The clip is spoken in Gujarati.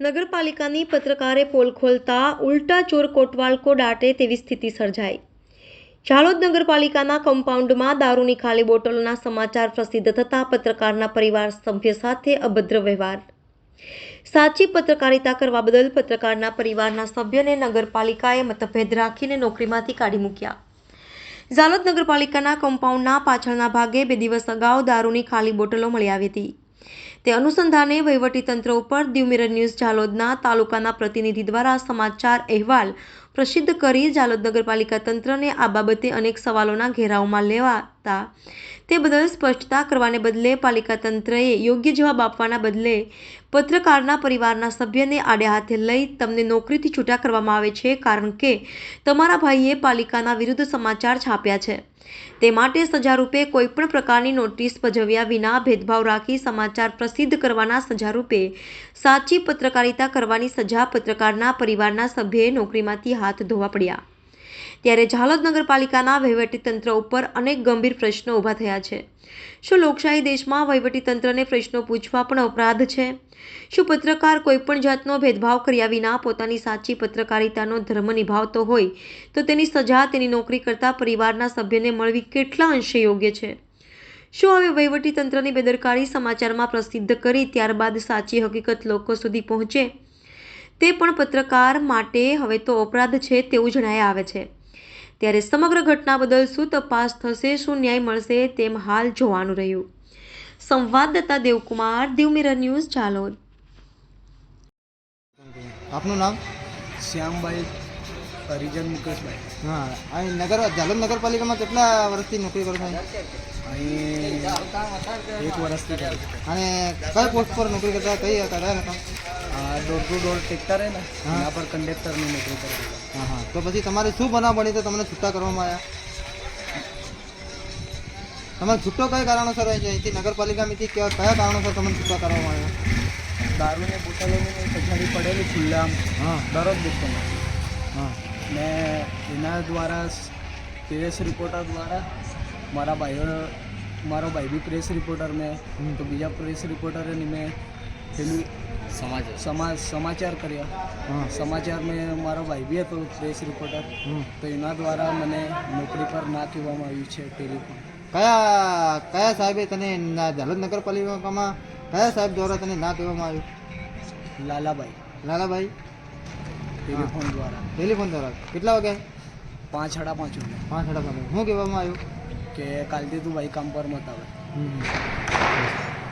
નગરપાલિકાની પત્રકારે પોલ ખોલતા ઉલટા ચોર કોટવાલ કો દાટે તેવી સ્થિતિ સર્જાઈ. ઝાલોદ નગરપાલિકાના કમ્પાઉન્ડમાં દારૂની ખાલી બોટલોના સમાચાર પ્રસિદ્ધ થતા પત્રકારના પરિવાર સભ્ય સાથે અભદ્ર વ્યવહાર. સાચી પત્રકારિતા કરવા બદલ પત્રકારના પરિવારના સભ્યને નગરપાલિકાએ મતભેદ રાખીને નોકરીમાંથી કાઢી મૂક્યા. ઝાલોદ નગરપાલિકાના કમ્પાઉન્ડના પાછળના ભાગે બે દિવસ અગાઉ દારૂની ખાલી બોટલો મળી આવી હતી. તે અનુસંધાને વહીવટીતંત્ર ઉપર દીવ મિરર ન્યૂઝ ઝાલોદના તાલુકાના પ્રતિનિધિ દ્વારા સમાચાર અહેવાલ પ્રસિદ્ધ કરી ઝાલોદ નગરપાલિકા તંત્રને આ બાબતે અનેક સવાલોના ઘેરાવમાં લેવાતા. તે બદલ સ્પષ્ટતા કરવાને બદલે પાલિકા તંત્રએ યોગ્ય જવાબ આપવાના બદલે પત્રકારના પરિવારના સભ્યને આડે હાથે લઈ તમને નોકરીથી છૂટા કરવામાં આવે છે કારણ કે તમારા ભાઈએ પાલિકાના વિરુદ્ધ સમાચાર છાપ્યા છે. તે માટે સજારૂપે કોઈપણ પ્રકારની નોટિસ ભજવ્યા વિના ભેદભાવ રાખી સમાચાર પ્રસિદ્ધ કરવાના સજારૂપે સાચી પત્રકારિતા કરવાની સજા પત્રકારના પરિવારના સભ્યએ નોકરીમાંથી હાથ ધોવા પડ્યા. ત્યારે ઝાલોદ નગરપાલિકાના વહીવટીતંત્ર ઉપર અનેક ગંભીર પ્રશ્નો ઊભા થયા છે. શું લોકશાહી દેશમાં વહીવટીતંત્રને પ્રશ્નો પૂછવા પણ અપરાધ છે? શું પત્રકાર કોઈપણ જાતનો ભેદભાવ કર્યા વિના પોતાની સાચી પત્રકારિતાનો ધર્મ નિભાવતો હોય, તો તેની સજા તેની નોકરી કરતા પરિવારના સભ્યને મળવી કેટલા અંશે યોગ્ય છે? શું હવે વહીવટીતંત્રની બેદરકારી સમાચારમાં પ્રસિદ્ધ કરી ત્યારબાદ સાચી હકીકત લોકો સુધી પહોંચે? તે પણ પત્રકાર માટે હવે તો અપરાધ છે તેવું જણાય આવે છે. ત્યારે સમગ્ર ઘટના બદલ શું તપાસ થશે શું ન્યાય મળશે તેમ હાલ જોવાનું રહ્યું. સંવાદદાતા દેવકુમાર દેવમીરા ન્યૂઝ ઝાલોદ. આપનું નામ? શ્યામભાઈ હરિજન મુકેશભાઈ હા અહીં નગર ઝાલોદ નગરપાલિકામાં કેટલા વર્ષથી નોકરી કરો છો? અહીં? એક વર્ષથી અને કઈ પોસ્ટ પર નોકરી કરતા કઈ કયા હતા? આ ડોર ટુ ડોર ટેક્ટર રહે ને. એના પર કંડક્ટરની નોકરી કરું હા હા. તો પછી તમારે શું બનાવ બની તો તમને છૂટા કરવામાં આવ્યા? તમારે છૂટો કયા કારણોસર હોય છે? અહીંથી નગરપાલિકામાંથી કયા કારણોસર તમને છૂટા કરવામાં આવ્યા? દારૂની બોટલોની પછાડી પડેલી ખુલ્લામ હા. દરરોજ દુકાનમાં. હા. ને એના દ્વારા પ્રેસ રિપોર્ટર દ્વારા મારા ભાઈઓ મારો ભાઈ બી પ્રેસ રિપોર્ટર મેં તો બીજા પ્રેસ રિપોર્ટરે મેં પેલું સમાચાર સમા સમાચાર કર્યા. સમાચાર મેં મારો ભાઈ બી હતો પ્રેસ રિપોર્ટર. તો એના દ્વારા મને નોકરી પર ના કહેવામાં આવ્યું છે ટેલિફોન. કયા કયા સાહેબે તને ઝાલોદ નગરપાલિકામાં કયા સાહેબ દ્વારા તને ના કહેવામાં આવ્યું? લાલાભાઈ. લાલાભાઈ? ટેલિફોન દ્વારા. ટેલિફોન દ્વારા? કેટલા વાગે? પાંચ સાડા પાંચ વાગે. પાંચ સાડા પાંચ શું કહેવામાં આવ્યું કે કાલથી તું ભાઈ કામ પર મત આવે.